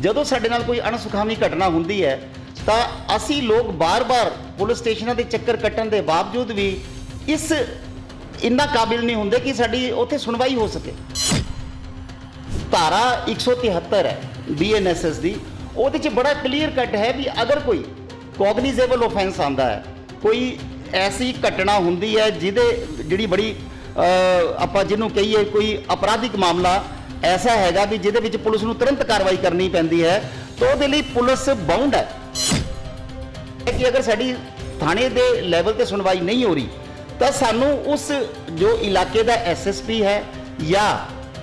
ਜਦੋਂ ਸਾਡੇ ਨਾਲ ਕੋਈ ਅਣਸੁਖਾਵੀ ਘਟਨਾ ਹੁੰਦੀ ਹੈ, ਤਾਂ ਅਸੀਂ ਲੋਕ ਬਾਰ-ਬਾਰ ਪੁਲਿਸ ਸਟੇਸ਼ਨਾਂ ਦੇ ਚੱਕਰ ਕੱਟਣ ਦੇ ਬਾਵਜੂਦ ਵੀ ਇਸ ਇੰਨਾ ਕਾਬਿਲ ਨਹੀਂ ਹੁੰਦੇ ਕਿ ਸਾਡੀ ਉੱਥੇ ਸੁਣਵਾਈ ਹੋ ਸਕੇ। ਧਾਰਾ 173 ਹੈ ਬੀਐਨਐਸਐਸ ਦੀ। ਉਹਦੇ 'ਚ ਬੜਾ ਕਲੀਅਰ ਕੱਟ ਹੈ ਵੀ ਅਗਰ ਕੋਈ ਕੋਗਨੀਜ਼ੇਬਲ ਆਫੈਂਸ ਆਂਦਾ ਹੈ, ਕੋਈ ਐਸੀ ਘਟਨਾ ਹੁੰਦੀ ਹੈ ਜਿਹਦੇ, ਜਿਹੜੀ ਬੜੀ ਆਪਾਂ ਜਿਹਨੂੰ ਕਹੀਏ ਕੋਈ ਅਪਰਾਧਿਕ ਮਾਮਲਾ ਐਸਾ ਹੈਗਾ ਵੀ ਜਿਹਦੇ ਵਿੱਚ ਪੁਲਿਸ ਨੂੰ ਤੁਰੰਤ ਕਾਰਵਾਈ ਕਰਨੀ ਪੈਂਦੀ ਹੈ, ਤਾਂ ਉਹਦੇ ਲਈ ਪੁਲਿਸ ਬਾਉਂਡ ਹੈ। ਕਿ ਅਗਰ ਸਾਡੀ ਥਾਣੇ ਦੇ ਲੈਵਲ ਤੇ ਸੁਣਵਾਈ ਨਹੀਂ ਹੋ ਰਹੀ, ਤਾਂ ਸਾਨੂੰ ਉਸ ਜੋ ਇਲਾਕੇ ਦਾ ਐਸਐਸਪੀ ਹੈ ਜਾਂ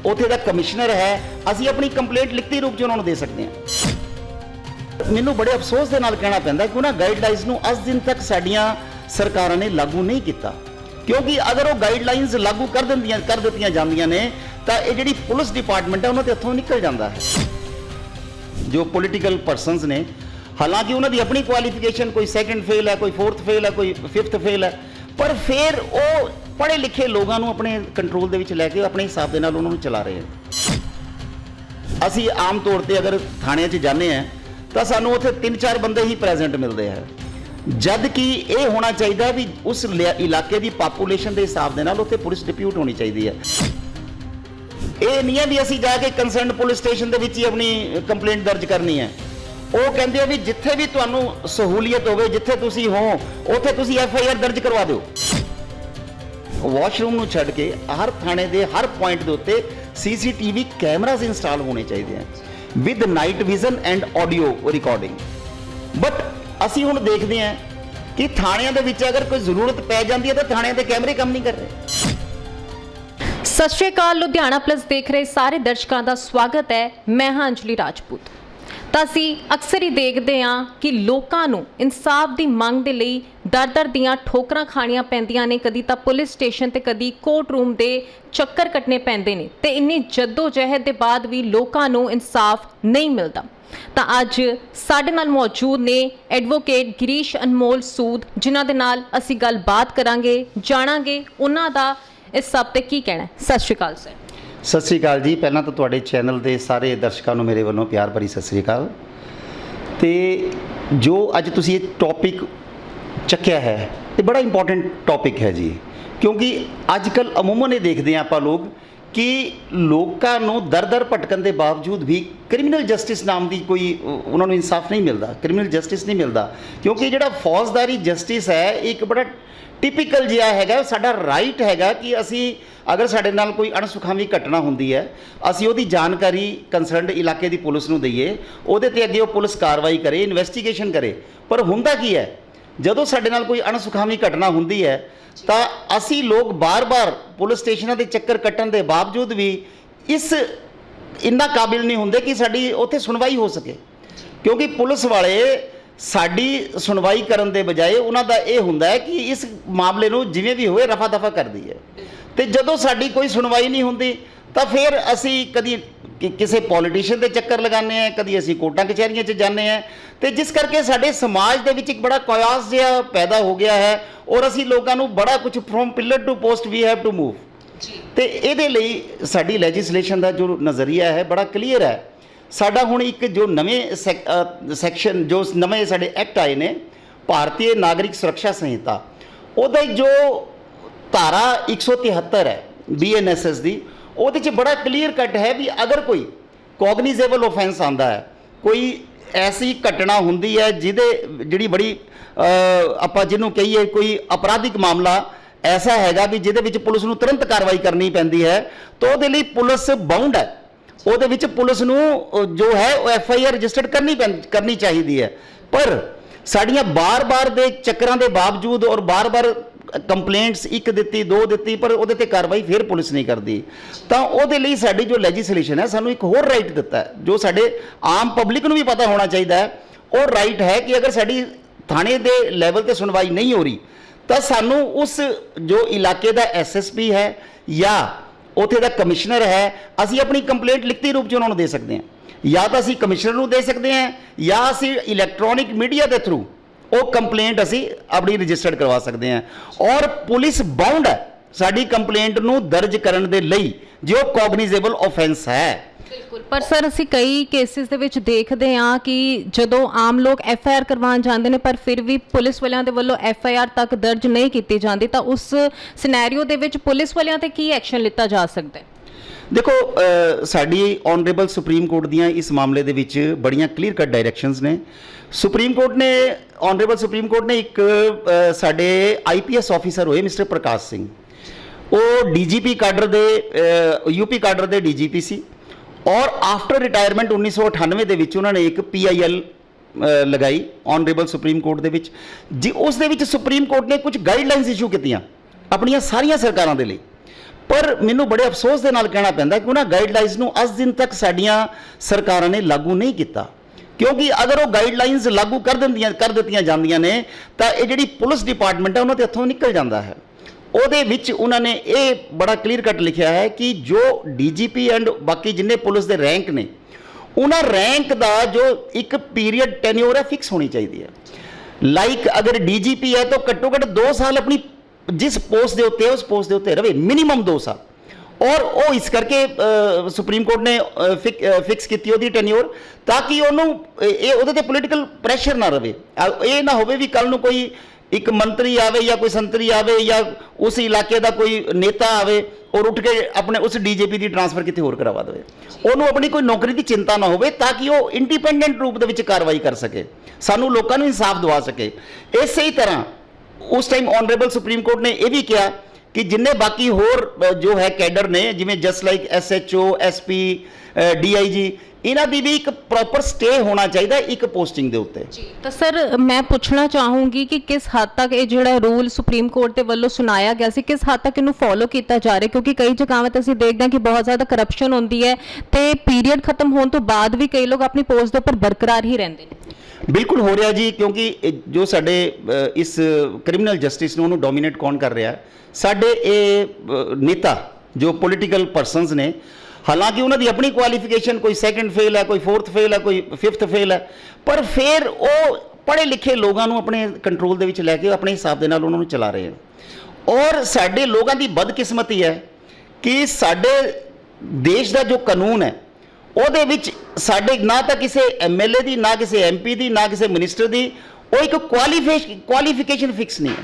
ਉਥੇ ਦਾ ਕਮਿਸ਼ਨਰ ਹੈ, ਅਸੀਂ ਆਪਣੀ ਕੰਪਲੇਂਟ ਲਿਖਤੀ ਰੂਪ 'ਚ ਉਹਨਾਂ ਨੂੰ ਦੇ ਸਕਦੇ ਹਾਂ। ਮੈਨੂੰ ਬੜੇ ਅਫਸੋਸ ਦੇ ਨਾਲ ਕਹਿਣਾ ਪੈਂਦਾ ਕਿ ਉਹਨਾਂ ਗਾਈਡਲਾਈਨਸ ਨੂੰ ਅੱਜ ਦਿਨ ਤੱਕ ਸਾਡੀਆਂ ਸਰਕਾਰਾਂ ਨੇ ਲਾਗੂ ਨਹੀਂ ਕੀਤਾ। ਕਿਉਂਕਿ ਅਗਰ ਉਹ ਗਾਈਡਲਾਈਨਸ ਲਾਗੂ ਕਰ ਦਿੰਦੀਆਂ ਕਰ ਦਿੱਤੀਆਂ ਜਾਂਦੀਆਂ ਨੇ ਤਾਂ ਇਹ ਜਿਹੜੀ ਪੁਲਿਸ ਡਿਪਾਰਟਮੈਂਟ ਹੈ, ਉਹਨਾਂ ਦੇ ਹੱਥੋਂ ਨਿਕਲ ਜਾਂਦਾ ਹੈ। ਜੋ ਪੋਲੀਟੀਕਲ ਪਰਸਨਸ ਨੇ, ਹਾਲਾਂਕਿ ਉਹਨਾਂ ਦੀ ਆਪਣੀ ਕੁਆਲੀਫਿਕੇਸ਼ਨ ਕੋਈ ਸੈਕੰਡ ਫੇਲ ਹੈ, ਕੋਈ ਫੋਰਥ ਫੇਲ ਹੈ, ਕੋਈ ਫਿਫਥ ਫੇਲ ਹੈ, ਪਰ ਫਿਰ ਉਹ ਪੜ੍ਹੇ ਲਿਖੇ ਲੋਕਾਂ ਨੂੰ ਆਪਣੇ ਕੰਟਰੋਲ ਦੇ ਵਿੱਚ ਲੈ ਕੇ ਆਪਣੇ ਹਿਸਾਬ ਦੇ ਨਾਲ ਉਹਨਾਂ ਨੂੰ ਚਲਾ ਰਹੇ ਹਨ। ਅਸੀਂ ਆਮ ਤੌਰ ਤੇ ਅਗਰ ਥਾਣਿਆਂ 'ਚ ਜਾਂਦੇ ਆ ਤਾਂ ਸਾਨੂੰ ਉੱਥੇ ਤਿੰਨ ਚਾਰ ਬੰਦੇ ਹੀ ਪ੍ਰੈਜ਼ੈਂਟ ਮਿਲਦੇ ਆ। ਜਦ ਕਿ ਇਹ ਹੋਣਾ ਚਾਹੀਦਾ ਵੀ ਉਸ ਲਿਆ- ਇਲਾਕੇ ਦੀ ਪਾਪੂਲੇਸ਼ਨ ਦੇ ਹਿਸਾਬ ਦੇ ਨਾਲ ਉੱਥੇ ਪੁਲਿਸ ਡਿਪਿਊਟ ਹੋਣੀ ਚਾਹੀਦੀ ਹੈ। ਇਹ ਨਹੀਂ ਹੈ ਵੀ ਅਸੀਂ ਜਾ ਕੇ ਕੰਸਰਨਡ ਪੁਲਿਸ ਸਟੇਸ਼ਨ ਦੇ ਵਿੱਚ ਹੀ ਆਪਣੀ ਕੰਪਲੇਂਟ ਦਰਜ ਕਰਨੀ ਹੈ। ਉਹ ਕਹਿੰਦੇ ਆ ਵੀ ਜਿੱਥੇ ਵੀ ਤੁਹਾਨੂੰ ਸਹੂਲੀਅਤ ਹੋਵੇ, ਜਿੱਥੇ ਤੁਸੀਂ ਹੋ, ਉੱਥੇ ਤੁਸੀਂ ਐਫ ਆਈ ਆਰ ਦਰਜ ਕਰਵਾ ਦਿਓ। ਵਾਸ਼ਰੂਮ ਨੂੰ ਛੱਡ ਕੇ ਹਰ ਥਾਣੇ ਦੇ ਹਰ ਪੁਆਇੰਟ ਦੇ ਉੱਤੇ ਸੀਸੀਟੀਵੀ ਕੈਮਰਾਜ਼ ਇੰਸਟਾਲ ਹੋਣੇ ਚਾਹੀਦੇ ਆ with night vision and audio recording but ਅਸੀਂ ਹੁਣ ਦੇਖਦੇ ਹਾਂ ਕਿ ਥਾਣਿਆਂ ਦੇ ਵਿੱਚ ਅਗਰ ਕੋਈ ਜ਼ਰੂਰਤ ਪੈ ਜਾਂਦੀ ਹੈ ਤਾਂ ਥਾਣਿਆਂ ਦੇ ਕੈਮਰੇ ਕੰਮ ਨਹੀਂ ਕਰ ਰਹੇ। ਸਤਿ ਸ਼੍ਰੀ ਅਕਾਲ, ਲੁਧਿਆਣਾ ਪਲੱਸ ਦੇਖ ਰਹੇ ਸਾਰੇ ਦਰਸ਼ਕਾਂ ਦਾ ਸਵਾਗਤ ਹੈ। ਮੈਂ ਹਾਂ ਅੰਜਲੀ ਰਾਜਪੂਤ। ਤਾਂ ਅਸੀਂ ਅਕਸਰ ਹੀ ਦੇਖਦੇ ਹਾਂ ਕਿ ਲੋਕਾਂ ਨੂੰ ਇਨਸਾਫ ਦੀ ਮੰਗ ਦੇ ਲਈ ਦਰ-ਦਰ ਦੀਆਂ ਠੋਕਰਾਂ ਖਾਣੀਆਂ ਪੈਂਦੀਆਂ ਨੇ। ਕਦੀ ਤਾਂ ਪੁਲਿਸ ਸਟੇਸ਼ਨ ਤੇ, ਕਦੀ ਕੋਰਟ ਰੂਮ ਦੇ ਚੱਕਰ ਕੱਟਣੇ ਪੈਂਦੇ ਨੇ। ਤੇ ਇੰਨੀ ਜਹਿਦ ਦੇ ਬਾਅਦ ਵੀ ਲੋਕਾਂ ਨੂੰ ਇਨਸਾਫ ਨਹੀਂ ਮਿਲਦਾ। ਤਾਂ ਅੱਜ ਸਾਡੇ ਨਾਲ ਮੌਜੂਦ ਨੇ ਐਡਵੋਕੇਟ ਗਿਰੀਸ਼ ਅਨਮੋਲ ਸੂਦ, ਜਿਨ੍ਹਾਂ ਦੇ ਨਾਲ ਅਸੀਂ ਗੱਲਬਾਤ ਕਰਾਂਗੇ, ਜਾਣਾਂਗੇ। ਉਹਨਾਂ ਦਾ ਇਸ ਸਭ ਤੇ ਕੀ ਕਹਿਣਾ ਸਤਿ ਸ਼੍ਰੀ ਅਕਾਲ ਸਰ ਸਤਿ ਸ੍ਰੀ ਅਕਾਲ ਜੀ। ਪਹਿਲਾਂ ਤਾਂ ਤੁਹਾਡੇ ਚੈਨਲ ਦੇ ਸਾਰੇ ਦਰਸ਼ਕਾਂ ਨੂੰ ਮੇਰੇ ਵੱਲੋਂ ਪਿਆਰ ਭਰੀ ਸਤਿ ਸ੍ਰੀ ਅਕਾਲ। ਤੇ ਜੋ ਅੱਜ ਤੁਸੀਂ ਇਹ ਟੌਪਿਕ ਚੱਕਿਆ ਹੈ, ਇਹ ਬੜਾ ਇੰਪੋਰਟੈਂਟ ਟੌਪਿਕ ਹੈ ਜੀ। ਕਿਉਂਕਿ ਅੱਜ ਕੱਲ ਅਮੂਮਨ ਇਹ ਦੇਖਦੇ ਹਾਂ ਆਪਾਂ ਲੋਕ ਕਿ ਲੋਕਾਂ ਨੂੰ ਦਰ-ਦਰ ਭਟਕਣ ਦੇ ਬਾਵਜੂਦ ਵੀ ਕ੍ਰਿਮੀਨਲ ਜਸਟਿਸ ਨਾਮ ਦੀ ਕੋਈ ਉਹਨਾਂ ਨੂੰ ਇਨਸਾਫ ਨਹੀਂ ਮਿਲਦਾ ਕ੍ਰਿਮੀਨਲ ਜਸਟਿਸ ਨਹੀਂ ਮਿਲਦਾ। ਕਿਉਂਕਿ ਜਿਹੜਾ ਫੌਜਦਾਰੀ ਜਸਟਿਸ ਹੈ, ਇਹ ਇੱਕ ਬੜਾ ਟਿਪੀਕਲ ਜਿਹਾ ਹੈਗਾ, ਸਾਡਾ ਰਾਈਟ ਹੈਗਾ ਕਿ ਅਸੀਂ ਅਗਰ ਸਾਡੇ ਨਾਲ ਕੋਈ ਅਣਸੁਖਾਵੀ ਘਟਨਾ ਹੁੰਦੀ ਹੈ, ਅਸੀਂ ਉਹਦੀ ਜਾਣਕਾਰੀ ਕੰਸਰਨਡ ਇਲਾਕੇ ਦੀ ਪੁਲਿਸ ਨੂੰ ਦਈਏ, ਉਹਦੇ ਤੇ ਅੱਗੇ ਉਹ ਪੁਲਿਸ ਕਾਰਵਾਈ ਕਰੇ ਇਨਵੈਸਟੀਗੇਸ਼ਨ ਕਰੇ। ਪਰ ਹੁੰਦਾ ਕੀ ਹੈ, ਜਦੋਂ ਸਾਡੇ ਨਾਲ ਕੋਈ ਅਣਸੁਖਾਵੀ ਘਟਨਾ ਹੁੰਦੀ ਹੈ, ਤਾਂ ਅਸੀਂ ਲੋਕ ਬਾਰ-ਬਾਰ ਪੁਲਿਸ ਸਟੇਸ਼ਨਾਂ ਦੇ ਚੱਕਰ ਕੱਟਣ ਦੇ ਬਾਵਜੂਦ ਵੀ ਇਸ ਇੰਨਾ ਕਾਬਿਲ ਨਹੀਂ ਹੁੰਦੇ ਕਿ ਸਾਡੀ ਉੱਥੇ ਸੁਣਵਾਈ ਹੋ ਸਕੇ। ਕਿਉਂਕਿ ਪੁਲਿਸ ਵਾਲੇ ਸਾਡੀ ਸੁਣਵਾਈ ਕਰਨ ਦੇ ਬਜਾਏ ਉਹਨਾਂ ਦਾ ਇਹ ਹੁੰਦਾ ਹੈ ਕਿ ਇਸ ਮਾਮਲੇ ਨੂੰ ਜਿਵੇਂ ਵੀ ਹੋਵੇ ਰਫਾ ਦਫਾ ਕਰ ਦਈਏ। ਤੇ ਜਦੋਂ ਸਾਡੀ ਕੋਈ ਸੁਣਵਾਈ ਨਹੀਂ ਹੁੰਦੀ ਤਾਂ ਫਿਰ ਅਸੀਂ ਕਦੀ ਕਿਸੇ ਪੋਲੀਟੀਸ਼ੀਅਨ ਦੇ ਚੱਕਰ ਲਗਾਉਂਦੇ ਆ ਕਦੀ ਅਸੀਂ ਕੋਰਟਾਂ ਕਚਹਿਰੀਆਂ 'ਚ ਜਾਂਦੇ ਆ ਤੇ ਜਿਸ ਕਰਕੇ ਸਾਡੇ ਸਮਾਜ ਦੇ ਵਿੱਚ ਇੱਕ ਬੜਾ ਕਾਇਆਸ ਜਿਹਾ ਪੈਦਾ ਹੋ ਗਿਆ ਹੈ ਔਰ ਅਸੀਂ ਲੋਕਾਂ ਨੂੰ ਬੜਾ ਕੁਝ from pillar to post we have to move ਤੇ ਇਹਦੇ ਲਈ ਸਾਡੀ ਲੈਜਿਸਲੇਸ਼ਨ ਦਾ ਜੋ ਨਜ਼ਰੀਆ ਹੈ ਬੜਾ ਕਲੀਅਰ ਹੈ। ਸਾਡਾ ਹੁਣ ਇੱਕ ਜੋ ਨਵੇਂ ਸੈਕਸ਼ਨ ਜੋ ਨਵੇਂ ਸਾਡੇ ਐਕਟ ਆਏ ਨੇ, ਭਾਰਤੀ ਨਾਗਰਿਕ ਸੁਰੱਖਿਆ ਸੰਹਿਤਾ, ਉਹਦਾ ਜੋ ਧਾਰਾ 173 ਹੈ ਬੀਐਨਐਸਐਸ ਦੀ, ਉਹਦੇ 'ਚ ਬੜਾ ਕਲੀਅਰ ਕੱਟ ਹੈ ਵੀ ਅਗਰ ਕੋਈ ਕੋਗਨੀਜ਼ੇਬਲ ਆਫੈਂਸ ਆਂਦਾ ਹੈ, ਕੋਈ ਐਸੀ ਘਟਨਾ ਹੁੰਦੀ ਹੈ ਜਿਹਦੇ, ਜਿਹੜੀ ਬੜੀ ਆਪਾਂ ਜਿਹਨੂੰ ਕਹੀਏ ਕੋਈ ਅਪਰਾਧਿਕ ਮਾਮਲਾ ਐਸਾ ਹੈਗਾ ਵੀ ਜਿਹਦੇ ਵਿੱਚ ਪੁਲਿਸ ਨੂੰ ਤੁਰੰਤ ਕਾਰਵਾਈ ਕਰਨੀ ਪੈਂਦੀ ਹੈ, ਤਾਂ ਉਹਦੇ ਲਈ ਪੁਲਿਸ ਬਾਉਂਡ ਹੈ। ਉਹਦੇ ਵਿੱਚ ਪੁਲਿਸ ਨੂੰ ਜੋ ਹੈ, ਉਹ ਐਫ ਆਈ ਆਰ ਰਜਿਸਟਰਡ ਕਰਨੀ ਪੈਂ- ਕਰਨੀ ਚਾਹੀਦੀ ਹੈ। ਪਰ ਸਾਡੀਆਂ ਬਾਰ-ਬਾਰ ਦੇ ਚੱਕਰਾਂ ਦੇ ਬਾਵਜੂਦ ਔਰ ਬਾਰ-ਬਾਰ ਕੰਪਲੇਂਟਸ ਇੱਕ ਦਿੱਤੀ, ਦੋ ਦਿੱਤੀ, ਪਰ ਉਹਦੇ ਤੇ ਕਾਰਵਾਈ ਫਿਰ ਪੁਲਿਸ ਨਹੀਂ ਕਰਦੀ। ਤਾਂ ਉਹਦੇ ਲਈ ਸਾਡੀ ਜੋ ਲੈਜਿਸਲੇਸ਼ਨ ਹੈ, ਸਾਨੂੰ ਇੱਕ ਹੋਰ ਰਾਈਟ ਦਿੱਤਾ ਹੈ, ਜੋ ਸਾਡੇ ਆਮ ਪਬਲਿਕ ਨੂੰ ਵੀ ਪਤਾ ਹੋਣਾ ਚਾਹੀਦਾ ਹੈ। ਉਹ ਰਾਈਟ ਹੈ ਕਿ ਅਗਰ ਸਾਡੀ ਥਾਣੇ ਦੇ ਲੈਵਲ ਤੇ ਸੁਣਵਾਈ ਨਹੀਂ ਹੋ ਰਹੀ, ਤਾਂ ਸਾਨੂੰ ਉਸ ਜੋ ਇਲਾਕੇ ਦਾ ਐਸਐਸਪੀ ਹੈ ਜਾਂ ਉੱਥੇ ਦਾ ਕਮਿਸ਼ਨਰ ਹੈ, ਅਸੀਂ ਆਪਣੀ ਕੰਪਲੇਂਟ ਲਿਖਤੀ ਰੂਪ 'ਚ ਉਹਨਾਂ ਨੂੰ ਦੇ ਸਕਦੇ ਹਾਂ। ਜਾਂ ਤਾਂ ਅਸੀਂ ਕਮਿਸ਼ਨਰ ਨੂੰ ਦੇ ਸਕਦੇ ਹਾਂ, ਜਾਂ ਅਸੀਂ ਇਲੈਕਟ੍ਰੋਨਿਕ ਮੀਡੀਆ ਦੇ ਥਰੂ ਉਹ ਕੰਪਲੇਂਟ ਅਸੀਂ ਆਪਣੀ ਰਜਿਸਟਰਡ ਕਰਵਾ ਸਕਦੇ ਹਾਂ। ਔਰ ਪੁਲਿਸ ਬਾਉਂਡ ਹੈ, ਸਾਡੀ ਕੰਪਲੇਂਟ ਨੂੰ ਦਰਜ ਕਰਨ ਦੇ ਲਈ ਜੋ ਕੋਗਨੀਜ਼ੇਬਲ ਆਫੈਂਸ ਹੈ। ਪਰ ਸਰ ਅਸੀਂ ਕਈ ਕੇਸਿਸ ਦੇ ਵਿੱਚ ਦੇਖਦੇ ਹਾਂ ਕਿ ਜਦੋਂ ਆਮ ਲੋਕ ਐਫ ਆਈ ਆਰ ਕਰਵਾਉਣ ਜਾਂਦੇ ਨੇ ਪਰ ਫਿਰ ਵੀ ਪੁਲਿਸ ਵਾਲਿਆਂ ਦੇ ਵੱਲੋਂ ਐਫ ਆਈ ਆਰ ਤੱਕ ਦਰਜ ਨਹੀਂ ਕੀਤੀ ਜਾਂਦੀ ਤਾਂ ਉਸ ਸਿਨੈਰੀਓ ਦੇ ਵਿੱਚ ਪੁਲਿਸ ਵਾਲਿਆਂ ਤੇ ਕੀ ਐਕਸ਼ਨ ਲਿੱਤਾ ਜਾ ਸਕਦਾ ਹੈ? ਦੇਖੋ ਸਾਡੀ ਆਨਰੇਬਲ ਸੁਪਰੀਮ ਕੋਰਟ ਦੀਆਂ ਇਸ ਮਾਮਲੇ ਦੇ ਵਿੱਚ ਬੜੀਆਂ ਕਲੀਅਰ ਕੱਟ ਡਾਇਰੈਕਸ਼ਨਸ ਨੇ। ਸੁਪਰੀਮ ਕੋਰਟ ਨੇ ਆਨਰੇਬਲ ਸੁਪਰੀਮ ਕੋਰਟ ਨੇ ਇੱਕ ਅ, ਸਾਡੇ ਆਈਪੀਐਸ ਆਫੀਸਰ ਹੋਏ ਮਿਸਟਰ ਪ੍ਰਕਾਸ਼ ਸਿੰਘ ਉਹ ਡੀਜੀਪੀ ਕਾਡਰ ਦੇ ਯੂਪੀ ਕਾਡਰ ਦੇ ਡੀਜੀਪੀ ਸੀ। ਔਰ ਆਫਟਰ ਰਿਟਾਇਰਮੈਂਟ 1998 ਦੇ ਵਿੱਚ ਉਹਨਾਂ ਨੇ ਇੱਕ ਪੀਆਈਐਲ ਲਗਾਈ ਆਨਰੇਬਲ ਸੁਪਰੀਮ ਕੋਰਟ ਦੇ ਵਿੱਚ। ਜੀ, ਉਸ ਦੇ ਵਿੱਚ ਸੁਪਰੀਮ ਕੋਰਟ ਨੇ ਕੁਝ ਗਾਈਡਲਾਈਨਸ ਇਸ਼ੂ ਕੀਤੀਆਂ ਆਪਣੀਆਂ ਸਾਰੀਆਂ ਸਰਕਾਰਾਂ ਦੇ ਲਈ। ਪਰ ਮੈਨੂੰ ਬੜੇ ਅਫਸੋਸ ਦੇ ਨਾਲ ਕਹਿਣਾ ਪੈਂਦਾ ਕਿ ਉਹਨਾਂ ਗਾਈਡਲਾਈਨਸ ਨੂੰ ਅੱਜ ਦਿਨ ਤੱਕ ਸਾਡੀਆਂ ਸਰਕਾਰਾਂ ਨੇ ਲਾਗੂ ਨਹੀਂ ਕੀਤਾ। ਕਿਉਂਕਿ ਅਗਰ ਉਹ ਗਾਈਡਲਾਈਨਸ ਲਾਗੂ ਕਰ ਦਿੰਦੀਆਂ, ਕਰ ਦਿੱਤੀਆਂ ਜਾਂਦੀਆਂ ਨੇ, ਤਾਂ ਇਹ ਜਿਹੜੀ ਪੁਲਿਸ ਡਿਪਾਰਟਮੈਂਟ ਹੈ ਉਹਨਾਂ ਦੇ ਹੱਥੋਂ ਨਿਕਲ ਜਾਂਦਾ ਹੈ। ਉਹਦੇ ਵਿੱਚ ਉਹਨਾਂ ਨੇ ਇਹ ਬੜਾ ਕਲੀਅਰ ਕੱਟ ਲਿਖਿਆ ਹੈ ਕਿ ਜੋ ਡੀਜੀਪੀ ਐਂਡ ਬਾਕੀ ਜਿੰਨੇ ਪੁਲਿਸ ਦੇ ਰੈਂਕ ਨੇ, ਉਹਨਾਂ ਰੈਂਕ ਦਾ ਜੋ ਇੱਕ ਪੀਰੀਅਡ ਟੈਨਿਓਰ ਹੈ ਫਿਕਸ ਹੋਣੀ ਚਾਹੀਦੀ ਹੈ। ਲਾਈਕ ਅਗਰ ਡੀਜੀਪੀ ਹੈ ਤਾਂ ਘੱਟੋ ਘੱਟ 2 ਸਾਲ ਆਪਣੀ ਜਿਸ ਪੋਸਟ ਦੇ ਉੱਤੇ ਉਸ ਪੋਸਟ ਦੇ ਉੱਤੇ ਰਵੇ ਮਿਨੀਮਮ 2 ਸਾਲ। ਔਰ ਉਹ ਇਸ ਕਰਕੇ ਸੁਪਰੀਮ ਕੋਰਟ ਨੇ ਫਿਕਸ ਕੀਤੀ ਉਹਦੀ ਟੈਨਿਓਰ ਤਾਂ ਕਿ ਉਹਨੂੰ, ਇਹ ਉਹਦੇ ਤੇ ਪੋਲੀਟੀਕਲ ਪ੍ਰੈਸ਼ਰ ਨਾ ਰਵੇ। ਇਹ ਨਾ ਹੋਵੇ ਵੀ ਕੱਲ ਨੂੰ ਕੋਈ ਇੱਕ ਮੰਤਰੀ ਆਵੇ ਜਾਂ ਕੋਈ ਸੰਤਰੀ ਆਵੇ ਜਾਂ ਉਸ ਇਲਾਕੇ ਦਾ ਕੋਈ ਨੇਤਾ ਆਵੇ, ਔਰ ਉੱਠ ਕੇ ਆਪਣੇ ਉਸ ਡੀਜੀਪੀ ਦੀ ਟਰਾਂਸਫਰ ਕਿਤੇ ਹੋਰ ਕਰਵਾ ਦੇਵੇ। ਉਹਨੂੰ ਆਪਣੀ ਕੋਈ ਨੌਕਰੀ ਦੀ ਚਿੰਤਾ ਨਾ ਹੋਵੇ ਤਾਂ ਕਿ ਉਹ ਇੰਡੀਪੈਂਡੈਂਟ ਰੂਪ ਦੇ ਵਿੱਚ ਕਾਰਵਾਈ ਕਰ ਸਕੇ, ਸਾਨੂੰ ਲੋਕਾਂ ਨੂੰ ਇਨਸਾਫ ਦਿਵਾ ਸਕੇ। ਇਸੇ ਹੀ ਤਰ੍ਹਾਂ ਉਸ ਟਾਈਮ ਆਨਰੇਬਲ ਸੁਪਰੀਮ ਕੋਰਟ ਨੇ ਇਹ ਵੀ ਕਿਹਾ ਕਿ ਜਿੰਨੇ ਬਾਕੀ ਹੋਰ ਜੋ ਹੈ ਕੈਡਰ ਨੇ, ਜਿਵੇਂ just like SHO SP DIG ਇਹਨਾਂ ਦੀ ਵੀ ਇੱਕ ਪ੍ਰੋਪਰ ਸਟੇ ਹੋਣਾ ਚਾਹੀਦਾ ਇੱਕ ਪੋਸਟਿੰਗ ਦੇ ਉੱਤੇ। ਜੀ। ਤਾਂ ਸਰ ਮੈਂ ਪੁੱਛਣਾ ਚਾਹੂੰਗੀ ਕਿ ਕਿਸ ਹੱਦ ਤੱਕ ਇਹ ਜਿਹੜਾ ਰੂਲ ਸੁਪਰੀਮ ਕੋਰਟ ਦੇ ਵੱਲੋਂ ਸੁਣਾਇਆ ਗਿਆ ਸੀ ਕਿਸ ਹੱਦ ਤੱਕ ਇਹਨੂੰ ਫੋਲੋ ਕੀਤਾ ਜਾ ਰਿਹਾ? ਕਿਉਂਕਿ ਕਈ ਜਗ੍ਹਾਵਾਂ ਤੇ ਅਸੀਂ ਦੇਖਦੇ ਹਾਂ ਕਿ ਬਹੁਤ ਜ਼ਿਆਦਾ ਕਰਪਸ਼ਨ ਹੁੰਦੀ ਹੈ ਤੇ ਪੀਰੀਅਡ ਖਤਮ ਹੋਣ ਤੋਂ ਬਾਅਦ ਵੀ ਕਈ ਲੋਕ ਆਪਣੀ ਪੋਸਟ ਦੇ ਉੱਪਰ ਬਰਕਰਾਰ ਹੀ ਰਹਿੰਦੇ ਨੇ। ਬਿਲਕੁਲ ਹੋ ਰਿਹਾ ਜੀ ਕਿਉਂਕਿ ਜੋ ਸਾਡੇ ਇਸ ਕ੍ਰਿਮੀਨਲ ਜਸਟਿਸ ਨੂੰ ਉਹਨੂੰ ਡੋਮੀਨੇਟ ਕੌਣ ਕਰ ਰਿਹਾ? ਸਾਡੇ ਇਹ ਨੇਤਾ ਜੋ ਪੋਲੀਟੀਕਲ ਪਰਸਨਸ ਨੇ ਹਾਲਾਂਕਿ ਉਹਨਾਂ ਦੀ ਆਪਣੀ ਕੁਆਲੀਫਿਕੇਸ਼ਨ ਕੋਈ ਸੈਕੰਡ ਫੇਲ ਹੈ, ਕੋਈ ਫੋਰਥ ਫੇਲ ਹੈ, ਕੋਈ ਫਿਫਥ ਫੇਲ ਹੈ, ਪਰ ਫਿਰ ਉਹ ਪੜ੍ਹੇ ਲਿਖੇ ਲੋਕਾਂ ਨੂੰ ਆਪਣੇ ਕੰਟਰੋਲ ਦੇ ਵਿੱਚ ਲੈ ਕੇ ਆਪਣੇ ਹਿਸਾਬ ਦੇ ਨਾਲ ਉਹਨਾਂ ਨੂੰ ਚਲਾ ਰਹੇ ਹਨ। ਔਰ ਸਾਡੇ ਲੋਕਾਂ ਦੀ ਬਦਕਿਸਮਤੀ ਹੈ ਕਿ ਸਾਡੇ ਦੇਸ਼ ਦਾ ਜੋ ਕਾਨੂੰਨ ਹੈ, ਉਹਦੇ ਵਿੱਚ ਸਾਡੇ ਨਾ ਤਾਂ ਕਿਸੇ ਐਮਐਲਏ ਦੀ, ਨਾ ਕਿਸੇ ਐਮਪੀ ਦੀ, ਨਾ ਕਿਸੇ ਮਿਨਿਸਟਰ ਦੀ ਉਹ ਇੱਕ ਕੁਆਲੀਫਿਕੇਸ਼ਨ ਕੁਆਲੀਫਿਕੇਸ਼ਨ ਫਿਕਸ ਨਹੀਂ ਹੈ।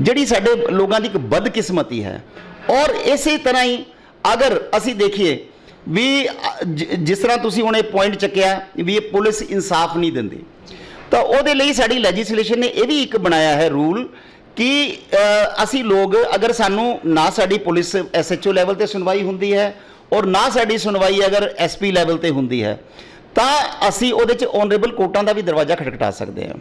ਜਿਹੜੀ ਸਾਡੇ ਲੋਕਾਂ ਦੀ ਇੱਕ ਬਦਕਿਸਮਤੀ ਹੈ। ਔਰ ਇਸੇ ਤਰ੍ਹਾਂ ਹੀ ਅਗਰ ਅਸੀਂ ਦੇਖੀਏ ਵੀ, ਜ- ਜਿਸ ਤਰ੍ਹਾਂ ਤੁਸੀਂ ਹੁਣ ਇਹ ਪੁਆਇੰਟ ਚੱਕਿਆ ਵੀ ਇਹ ਪੁਲਿਸ ਇਨਸਾਫ ਨਹੀਂ ਦਿੰਦੀ, ਤਾਂ ਉਹਦੇ ਲਈ ਸਾਡੀ ਲੈਜਿਸਲੇਸ਼ਨ ਨੇ ਇਹ ਵੀ ਇੱਕ ਬਣਾਇਆ ਹੈ ਰੂਲ ਕਿ ਅਸੀਂ ਲੋਕ ਅਗਰ ਸਾਨੂੰ ਨਾ ਸਾਡੀ ਪੁਲਿਸ ਐਸਐਚਓ ਲੈਵਲ ਤੇ ਸੁਣਵਾਈ ਹੁੰਦੀ ਹੈ ਔਰ ਨਾ ਸਾਡੀ ਸੁਣਵਾਈ ਅਗਰ ਐਸਪੀ ਲੈਵਲ ਤੇ ਹੁੰਦੀ ਹੈ, ਤਾਂ ਅਸੀਂ ਉਹਦੇ ਚ ਓਨਰੇਬਲ ਕੋਰਟਾਂ ਦਾ ਵੀ ਦਰਵਾਜ਼ਾ ਖਟਖਟਾ ਸਕਦੇ ਹਾਂ।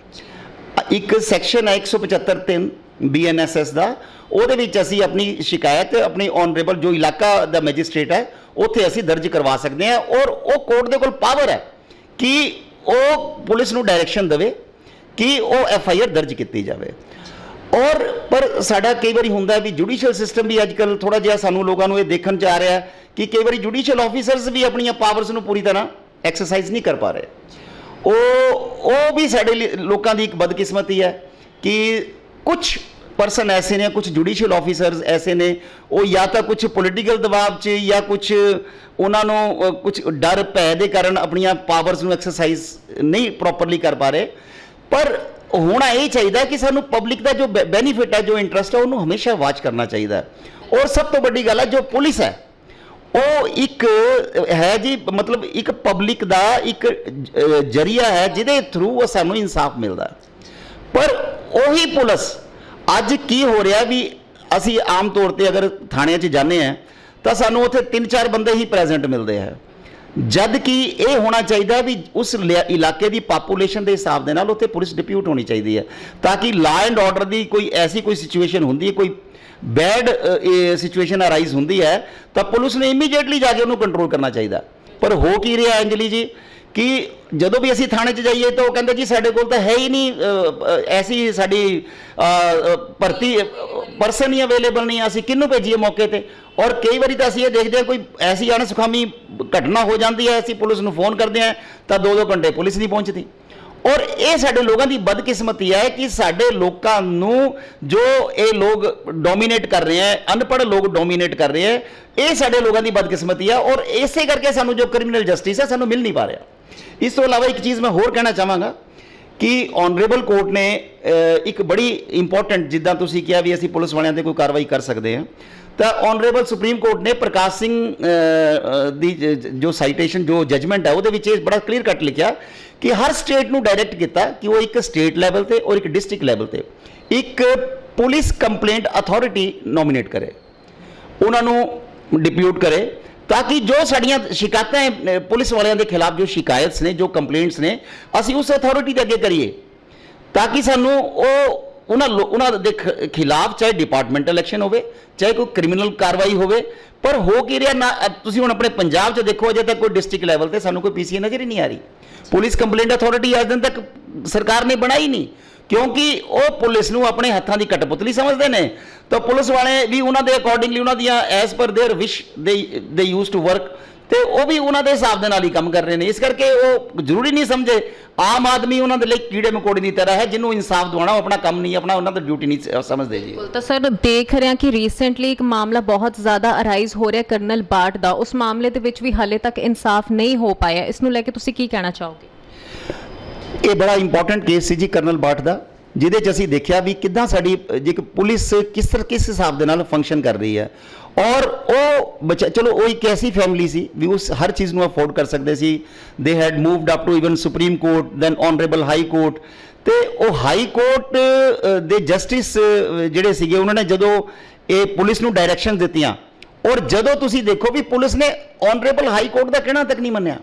ਇੱਕ ਸੈਕਸ਼ਨ ਹੈ 175 3 ਬੀਐਨਐਸਐਸ ਦਾ। ਉਹਦੇ ਵਿੱਚ ਅਸੀਂ ਆਪਣੀ ਸ਼ਿਕਾਇਤ, ਆਪਣੀ ਓਨਰੇਬਲ ਜੋ ਇਲਾਕਾ ਦਾ ਮੈਜਿਸਟ੍ਰੇਟ ਹੈ, ਉੱਥੇ ਅਸੀਂ ਦਰਜ ਕਰਵਾ ਸਕਦੇ ਹਾਂ ਔਰ ਉਹ ਕੋਰਟ ਦੇ ਕੋਲ ਪਾਵਰ ਹੈ ਕਿ ਉਹ ਪੁਲਿਸ ਨੂੰ ਡਾਇਰੈਕਸ਼ਨ ਦੇਵੇ, ਕਿ ਉਹ ਐਫ ਆਈ ਆਰ ਦਰਜ ਕੀਤੀ ਜਾਵੇ। ਔਰ ਪਰ ਸਾਡਾ ਕਈ ਵਾਰੀ ਹੁੰਦਾ ਵੀ ਜੁਡੀਸ਼ੀਅਲ ਸਿਸਟਮ ਵੀ ਅੱਜਕੱਲ ਥੋੜਾ ਜਿਹਾ ਸਾਨੂੰ ਲੋਕਾਂ ਨੂੰ ਇਹ ਦੇਖਣ ਚ ਆ ਰਿਹਾ ਕਿ ਕਈ ਵਾਰੀ ਜੁਡੀਸ਼ੀਅਲ ਆਫੀਸਰਸ ਵੀ ਆਪਣੀਆਂ ਪਾਵਰਸ ਨੂੰ ਪੂਰੀ ਤਰ੍ਹਾਂ ਐਕਸਰਸਾਈਜ਼ ਨਹੀਂ ਕਰ ਪਾ ਰਹੇ। ਉਹ ਉਹ ਵੀ ਸਾਡੇ ਲਈ ਲੋਕਾਂ ਦੀ ਇੱਕ ਬਦਕਿਸਮਤੀ ਹੈ ਕਿ ਕੁਝ ਪਰਸਨ ਐਸੇ ਨੇ ਕੁਝ ਜੁਡੀਸ਼ੀਅਲ ਆਫੀਸਰਸ ਐਸੇ ਨੇ, ਉਹ ਜਾਂ ਤਾਂ ਕੁਝ ਪੋਲੀਟੀਕਲ ਦਬਾਅ 'ਚ ਜਾਂ ਕੁਝ ਉਹਨਾਂ ਨੂੰ ਕੁਝ ਡਰ, ਭੈ ਦੇ ਕਾਰਨ ਆਪਣੀਆਂ ਪਾਵਰਸ ਨੂੰ ਐਕਸਰਸਾਈਜ਼ ਨਹੀਂ ਪ੍ਰੋਪਰਲੀ ਕਰ ਪਾ ਰਹੇ। ਪਰ ਹੋਣਾ ਇਹ ਚਾਹੀਦਾ ਕਿ ਸਾਨੂੰ ਪਬਲਿਕ ਦਾ ਜੋ ਬੈਨੀਫਿਟ ਹੈ, ਜੋ ਇੰਟਰਸਟ ਹੈ, ਉਹਨੂੰ ਹਮੇਸ਼ਾ ਵਾਚ ਕਰਨਾ ਚਾਹੀਦਾ ਔਰ ਸਭ ਤੋਂ ਵੱਡੀ ਗੱਲ ਹੈ, ਜੋ ਪੁਲਿਸ ਹੈ, ਉਹ ਇੱਕ ਹੈ ਜੀ, ਮਤਲਬ ਇੱਕ ਪਬਲਿਕ ਦਾ ਇੱਕ ਜਰੀਆ ਹੈ, ਜਿਹਦੇ ਥਰੂ ਉਹ ਸਾਨੂੰ ਇਨਸਾਫ ਮਿਲਦਾ ਪਰ ਉਹੀ ਪੁਲਿਸ, ਅੱਜ ਕੀ ਹੋ ਰਿਹਾ ਵੀ ਅਸੀਂ ਆਮ ਤੌਰ ਤੇ ਅਗਰ ਥਾਣਿਆਂ 'ਚ ਜਾਂਦੇ ਆ ਤਾਂ ਸਾਨੂੰ ਉੱਥੇ ਤਿੰਨ ਚਾਰ ਬੰਦੇ ਹੀ ਪ੍ਰੈਜ਼ੈਂਟ ਮਿਲਦੇ ਹੈ। ਜਦ ਕਿ ਇਹ ਹੋਣਾ ਚਾਹੀਦਾ ਵੀ ਉਸ ਲਿਆ- ਇਲਾਕੇ ਦੀ ਪਾਪੂਲੇਸ਼ਨ ਦੇ ਹਿਸਾਬ ਦੇ ਨਾਲ ਉੱਥੇ ਪੁਲਿਸ ਡਿਪਿਊਟ ਹੋਣੀ ਚਾਹੀਦੀ ਹੈ। ਤਾਂ ਕਿ ਲਾ ਐਂਡ ਆਰਡਰ ਦੀ ਕੋਈ ਐਸੀ ਕੋਈ ਸਿਚੁਏਸ਼ਨ ਹੁੰਦੀ ਹੈ, ਕੋਈ ਬੈਡ ਸਿਚੁਏਸ਼ਨ ਅਰਾਈਜ਼ ਹੁੰਦੀ ਹੈ, ਤਾਂ ਪੁਲਿਸ ਨੇ ਇਮੀਡੀਏਟਲੀ ਜਾ ਕੇ ਉਹਨੂੰ ਕੰਟਰੋਲ ਕਰਨਾ ਚਾਹੀਦਾ। ਪਰ ਹੋ ਕੀ ਰਿਹਾ ਅੰਜਲੀ ਜੀ? ਕਿ ਜਦੋਂ ਵੀ ਅਸੀਂ ਥਾਣੇ 'ਚ ਜਾਈਏ ਤਾਂ ਉਹ ਕਹਿੰਦੇ ਜੀ ਸਾਡੇ ਕੋਲ ਤਾਂ ਹੈ ਹੀ ਨਹੀਂ ਐਸੀ ਸਾਡੀ ਭਰਤੀ ਪਰਸਨ ਹੀ ਅਵੇਲੇਬਲ ਨਹੀਂ ਅਸੀਂ ਕਿਹਨੂੰ ਭੇਜੀਏ ਮੌਕੇ ਤੇ? ਔਰ ਕਈ ਵਾਰੀ ਤਾਂ ਅਸੀਂ ਇਹ ਦੇਖਦੇ ਹਾਂ ਕੋਈ ਐਸੀ ਅਣਸੁਖਾਮੀ ਘਟਨਾ ਹੋ ਜਾਂਦੀ ਹੈ, ਅਸੀਂ ਪੁਲਿਸ ਨੂੰ ਫੋਨ ਕਰਦੇ ਹਾਂ, ਤਾਂ ਦੋ ਦੋ ਘੰਟੇ ਪੁਲਿਸ ਨਹੀਂ ਪਹੁੰਚਦੀ। ਔਰ ਇਹ ਸਾਡੇ ਲੋਕਾਂ ਦੀ ਬਦਕਿਸਮਤੀ ਹੈ ਕਿ ਸਾਡੇ ਲੋਕਾਂ ਨੂੰ ਜੋ ਇਹ ਲੋਕ ਡੋਮੀਨੇਟ ਕਰ ਰਹੇ ਹੈ, ਅਨਪੜ੍ਹ ਲੋਕ ਡੋਮੀਨੇਟ ਕਰ ਰਹੇ ਹੈ, ਇਹ ਸਾਡੇ ਲੋਕਾਂ ਦੀ ਬਦਕਿਸਮਤੀ ਹੈ ਔਰ ਇਸੇ ਕਰਕੇ ਸਾਨੂੰ ਜੋ ਕ੍ਰਿਮੀਨਲ ਜਸਟਿਸ ਹੈ, ਸਾਨੂੰ ਮਿਲ ਨਹੀਂ ਪਾ ਰਿਹਾ। ਇਸ ਤੋਂ ਇਲਾਵਾ ਇੱਕ ਚੀਜ਼ ਮੈਂ ਹੋਰ ਕਹਿਣਾ ਚਾਹਾਂਗਾ ਕਿ ਆਨਰੇਬਲ ਕੋਰਟ ਨੇ ਇੱਕ ਬੜੀ ਇੰਪੋਰਟੈਂਟ ਜਿੱਦਾਂ ਤੁਸੀਂ ਕਿਹਾ ਵੀ ਅਸੀਂ ਪੁਲਿਸ ਵਾਲਿਆਂ ਤੇ ਕੋਈ ਕਾਰਵਾਈ ਕਰ ਸਕਦੇ ਹਾਂ, ਤਾਂ ਆਨਰੇਬਲ ਸੁਪਰੀਮ ਕੋਰਟ ਨੇ ਪ੍ਰਕਾਸ਼ ਸਿੰਘ ਦੀ ਜ- ਜੋ ਸਾਈਟੇਸ਼ਨ ਜੋ ਜਜਮੈਂਟ ਹੈ, ਉਹਦੇ ਵਿੱਚ ਇਹ ਬੜਾ ਕਲੀਅਰ ਕੱਟ ਲਿਖਿਆ ਕਿ ਹਰ ਸਟੇਟ ਨੂੰ ਡਾਇਰੈਕਟ ਕੀਤਾ ਕਿ ਉਹ ਇੱਕ ਸਟੇਟ ਲੈਵਲ ਤੇ ਔਰ ਇੱਕ ਡਿਸਟ੍ਰਿਕਟ ਲੈਵਲ ਤੇ ਇੱਕ ਪੁਲਿਸ ਕੰਪਲੇਂਟ ਅਥਾਰਟੀ ਨੋਮੀਨੇਟ ਕਰੇ, ਉਹਨਾਂ ਨੂੰ ਡਿਪਿਊਟ ਕਰੇ ਤਾਂ ਕਿ ਜੋ ਸਾਡੀਆਂ ਸ਼ਿਕਾਇਤਾਂ ਪੁਲਿਸ ਵਾਲਿਆਂ ਦੇ ਖਿਲਾਫ ਜੋ ਸ਼ਿਕਾਇਤਸ ਨੇ, ਜੋ ਕੰਪਲੇਂਟਸ ਨੇ, ਅਸੀਂ ਉਸ ਅਥਾਰਟੀ ਦੇ ਅੱਗੇ ਕਰੀਏ ਤਾਂ ਕਿ ਸਾਨੂੰ ਉਹ ਉਹਨਾਂ ਲੋ- ਉਹਨਾਂ ਦੇ ਖ- ਖਿਲਾਫ ਚਾਹੇ ਡਿਪਾਰਟਮੈਂਟਲ ਐਕਸ਼ਨ ਹੋਵੇ ਚਾਹੇ ਕੋਈ ਕ੍ਰਿਮੀਨਲ ਕਾਰਵਾਈ ਹੋਵੇ ਪਰ ਹੋ ਕੀ ਰਿਹਾ ਨਾ ਅ, ਤੁਸੀਂ ਹੁਣ ਆਪਣੇ ਪੰਜਾਬ 'ਚ ਦੇਖੋ ਅਜੇ ਤੱਕ ਕੋਈ ਡਿਸਟ੍ਰਿਕਟ ਲੈਵਲ ਤੇ ਸਾਨੂੰ ਕੋਈ ਪੀਸੀਏ ਨਜ਼ਰ ਹੀ ਨਹੀਂ ਆ ਰਹੀ ਪੁਲਿਸ ਕੰਪਲੇਂਟ ਅਥਾਰਟੀ ਅੱਜ ਦਿਨ ਤੱਕ ਸਰਕਾਰ ਨੇ ਬਣਾਈ ਨਹੀਂ ਕਿਉਂਕਿ ਉਹ ਪੁਲਿਸ ਨੂੰ ਆਪਣੇ ਹੱਥਾਂ ਦੀ ਕਟਪੁਤਲੀ ਸਮਝਦੇ ਨੇ ਤਾਂ ਪੁਲਿਸ ਵਾਲੇ ਵੀ ਉਹਨਾਂ ਦੇ ਅਕੋਰਡਿੰਗਲੀ ਉਹਨਾਂ ਦੀਆਂ ਐਸ ਪਰ देयर ਵਿਸ਼ ਦੇ ਦੇ ਯੂਜ਼ ਟੂ ਵਰਕ ਤੇ ਉਹ ਵੀ ਉਹਨਾਂ ਦੇ ਹਿਸਾਬ ਦੇ ਨਾਲ ਹੀ ਕੰਮ ਕਰ ਰਹੇ ਨੇ। ਇਸ ਕਰਕੇ ਉਹ ਜ਼ਰੂਰੀ ਨਹੀਂ ਸਮਝੇ। ਆਮ ਆਦਮੀ ਉਹਨਾਂ ਦੇ ਲਈ ਕੀੜੇ ਮਕੌੜੇ ਦੀ ਤਰ੍ਹਾਂ ਹੈ ਜਿਹਨੂੰ ਇਨਸਾਫ ਦਿਵਾਉਣਾ ਉਹ ਆਪਣਾ ਕੰਮ ਨਹੀਂ ਆਪਣਾ ਉਹਨਾਂ ਦਾ ਡਿਊਟੀ ਨਹੀਂ ਸਮਝਦੇ ਜੀ। ਤਾਂ ਸਰ ਦੇਖ ਰਹੇ ਹਾਂ ਕਿ ਰੀਸੈਂਟਲੀ ਇੱਕ ਮਾਮਲਾ ਬਹੁਤ ਜ਼ਿਆਦਾ ਅਰਾਈਜ਼ ਹੋ ਰਿਹਾ ਕਰਨਲ ਬਾਟ ਦਾ। ਉਸ ਮਾਮਲੇ ਦੇ ਵਿੱਚ ਵੀ ਹਾਲੇ ਤੱਕ ਇਨਸਾਫ ਨਹੀਂ ਹੋ ਪਾਇਆ। ਇਸ ਨੂੰ ਲੈ ਕੇ ਤੁਸੀਂ ਕੀ ਕਹਿਣਾ ਚਾਹੋਗੇ? ਇਹ ਬੜਾ ਇੰਪੋਰਟੈਂਟ ਕੇਸ ਸੀ ਜੀ ਕਰਨਲ ਬਾਟ ਦਾ ਜਿਹਦੇ 'ਚ ਅਸੀਂ ਦੇਖਿਆ ਵੀ ਕਿੱਦਾਂ ਸਾਡੀ ਜੇ ਇੱਕ ਪੁਲਿਸ ਕਿਸ ਤਰ੍ਹਾਂ ਕਿਸ ਹਿਸਾਬ ਦੇ ਨਾਲ ਫੰਕਸ਼ਨ ਕਰ ਰਹੀ ਹੈ। ਔਰ ਉਹ ਬੱਚਾ, ਚਲੋ ਉਹ ਇੱਕ ਐਸੀ ਫੈਮਿਲੀ ਸੀ ਵੀ ਉਸ ਹਰ ਚੀਜ਼ ਨੂੰ ਅਫੋਰਡ ਕਰ ਸਕਦੇ ਸੀ। They had moved up to even supreme court then honourable high court ਤੇ ਉਹ ਹਾਈ ਕੋਰਟ ਦੇ ਜਸਟਿਸ ਜਿਹੜੇ ਸੀਗੇ, ਉਹਨਾਂ ਨੇ ਜਦੋਂ ਇਹ ਪੁਲਿਸ ਨੂੰ ਡਾਇਰੈਕਸ਼ਨ ਦਿੱਤੀਆਂ, ਔਰ ਜਦੋਂ ਤੁਸੀਂ ਦੇਖੋ ਵੀ ਪੁਲਿਸ ਨੇ ਆਨਰੇਬਲ ਹਾਈ ਕੋਰਟ ਦਾ ਕਹਿਣਾ ਤੱਕ ਨਹੀਂ ਮੰਨਿਆ।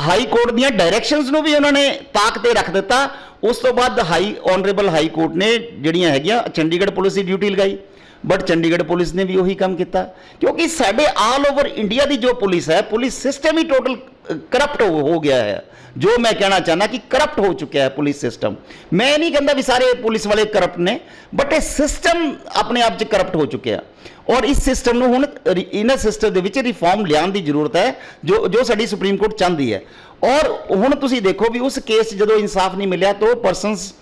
ਹਾਈ ਕੋਰਟ ਦੀਆਂ ਡਾਇਰੈਕਸ਼ਨਸ ਨੂੰ ਵੀ ਉਹਨਾਂ ਨੇ ਤਾਕ ਤੇ ਰੱਖ ਦਿੱਤਾ। ਉਸ ਤੋਂ ਬਾਅਦ ਹਾਈ ਆਨਰੇਬਲ ਹਾਈ ਕੋਰਟ ਨੇ ਜਿਹੜੀਆਂ ਹੈਗੀਆਂ, ਚੰਡੀਗੜ੍ਹ ਪੁਲਿਸ ਦੀ ਡਿਊਟੀ ਲਗਾਈ। ਬਟ ਚੰਡੀਗੜ੍ਹ ਪੁਲਿਸ ਨੇ ਵੀ ਉਹੀ ਕੰਮ ਕੀਤਾ। ਕਿਉਂਕਿ ਸਾਡੇ ਆਲ ਓਵਰ ਇੰਡੀਆ ਦੀ ਜੋ ਪੁਲਿਸ ਹੈ ਪੁਲਿਸ ਸਿਸਟਮ ਹੀ ਟੋਟਲ ਕਰਪਟ ਹੋ ਗਿਆ ਹੈ। ਜੋ ਮੈਂ ਕਹਿਣਾ ਚਾਹਨਾ ਕਿ ਕਰਪਟ ਹੋ ਚੁੱਕਿਆ ਹੈ ਪੁਲਿਸ ਸਿਸਟਮ ਮੈਂ ਨਹੀਂ ਕਹਿੰਦਾ ਵੀ ਸਾਰੇ ਪੁਲਿਸ ਵਾਲੇ ਕਰਪਟ ਨੇ ਬਟ ਇਹ ਸਿਸਟਮ ਆਪਣੇ ਆਪ 'ਚ ਕਰਪਟ ਹੋ ਚੁੱਕਿਆ ਔਰ ਇਸ ਸਿਸਟਮ ਨੂੰ ਹੁਣ ਰੀ- ਇਹਨਾਂ ਸਿਸਟਮ ਦੇ ਵਿੱਚ ਰਿਫਾਰਮ ਲਿਆਉਣ ਦੀ ਜ਼ਰੂਰਤ ਹੈ, ਜੋ ਜੋ ਸਾਡੀ ਸੁਪਰੀਮ ਕੋਰਟ ਚਾਹੁੰਦੀ ਹੈ। ਔਰ ਹੁਣ ਤੁਸੀਂ ਦੇਖੋ ਵੀ ਉਸ ਕੇਸ 'ਚ ਜਦੋਂ ਇਨਸਾਫ ਨਹੀਂ ਮਿਲਿਆ, ਤਾਂ ਉਹ ਪਰਸਨਸ